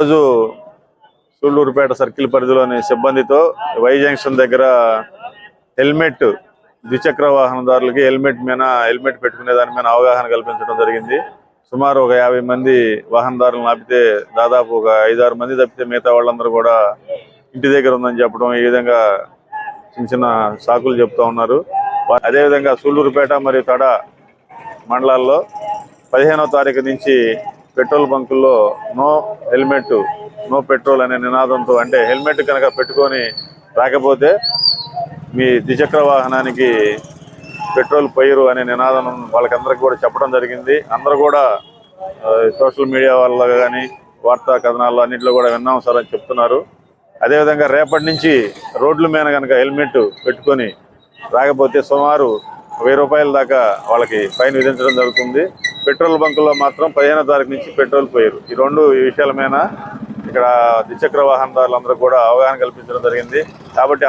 రోజు సూళ్ళూరుపేట సర్కిల్ పరిధిలోని సిబ్బందితో వై జంక్షన్ దగ్గర హెల్మెట్ ద్విచక్ర వాహనదారులకి హెల్మెట్ మీద హెల్మెట్ పెట్టుకునే దాని మీద అవగాహన కల్పించడం జరిగింది. సుమారు ఒక యాభై మంది వాహనదారులను ఆపితే దాదాపు ఒక ఐదారు మంది తప్పితే మిగతా వాళ్ళందరూ కూడా ఇంటి దగ్గర ఉందని చెప్పడం ఈ విధంగా చిన్న చిన్న సాకులు చెప్తా ఉన్నారు. అదేవిధంగా సూళ్ళూరుపేట మరియు తడ మండలాల్లో పదిహేనో తారీఖు నుంచి పెట్రోల్ బంకుల్లో నో హెల్మెట్ నో పెట్రోల్ అనే నినాదంతో అంటే హెల్మెట్ కనుక పెట్టుకొని రాకపోతే మీ ద్విచక్ర వాహనానికి పెట్రోల్ పైరు అనే నినాదం వాళ్ళకందరికీ కూడా చెప్పడం జరిగింది. అందరూ కూడా సోషల్ మీడియా వల్ల కానీ వార్తా కథనాల్లో అన్నింటిలో కూడా విన్నాం సార్ అని చెప్తున్నారు. అదేవిధంగా రేపటి నుంచి రోడ్ల మీద కనుక హెల్మెట్ పెట్టుకొని రాకపోతే సుమారు వెయ్యి రూపాయల దాకా వాళ్ళకి ఫైన్ విధించడం జరుగుతుంది. పెట్రోల్ బంకుల్లో మాత్రం పదిహేనో తారీఖు నుంచి పెట్రోల్ పోయారు. ఈ రెండు విషయాల మీద ఇక్కడ ద్విచక్ర వాహనదారులందరూ కూడా అవగాహన కల్పించడం జరిగింది. కాబట్టి